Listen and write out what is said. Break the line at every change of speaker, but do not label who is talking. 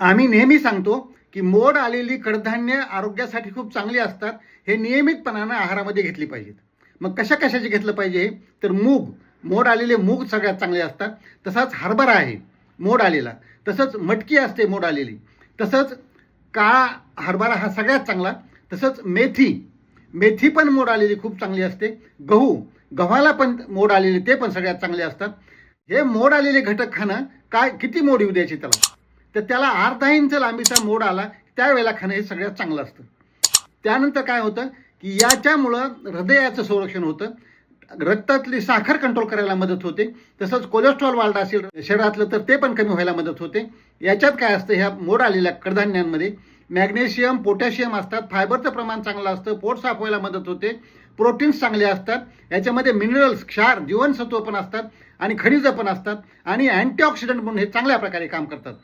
आम्ही नेहमी सांगतो की मोड आलेली कडधान्य आरोग्यासाठी खूप चांगली असतात. हे नियमितपणानं आहारामध्ये घेतली पाहिजेत. मग कशा कशाचे घेतलं पाहिजे? तर मूग. मोड आलेले मूग सगळ्यात चांगले असतात. तसाच हरभरा आहे. मोड आलेला. तसंच मटकी असते मोड आलेली. तसंच काळा हरभरा हा सगळ्यात चांगला. तसंच मेथी. मेथी पण मोड आलेली खूप चांगली असते. गहू. गव्हाला पण मोड आलेले ते पण सगळ्यात चांगले असतात. हे मोड आलेले घटक खाणं काय किती मोड येऊ द्यायचे त्याला? तर त्याला अर्धा इंच लांबीचा मोड आला त्यावेळेला खाणं हे सगळ्यात चांगलं असतं. त्यानंतर काय होतं की याच्यामुळं हृदयाचं संरक्षण होतं. रक्तातली साखर कंट्रोल करायला मदत होते. तसंच कोलेस्ट्रॉल वाढला असेल शरीरातलं तर ते पण कमी व्हायला मदत होते. याच्यात काय असतं ह्या मोड आलेल्या कडधान्यांमध्ये मॅग्नेशियम पोटॅशियम असतात. फायबरचं प्रमाण चांगलं असतं. पोट साफ व्हायला मदत होते. प्रोटीन्स चांगले असतात. याच्यामध्ये मिनरल्स क्षार जीवनसत्व पण असतात आणि खनिजं पण असतात. आणि अँटीऑक्सिडंट म्हणून हे चांगल्या प्रकारे काम करतात.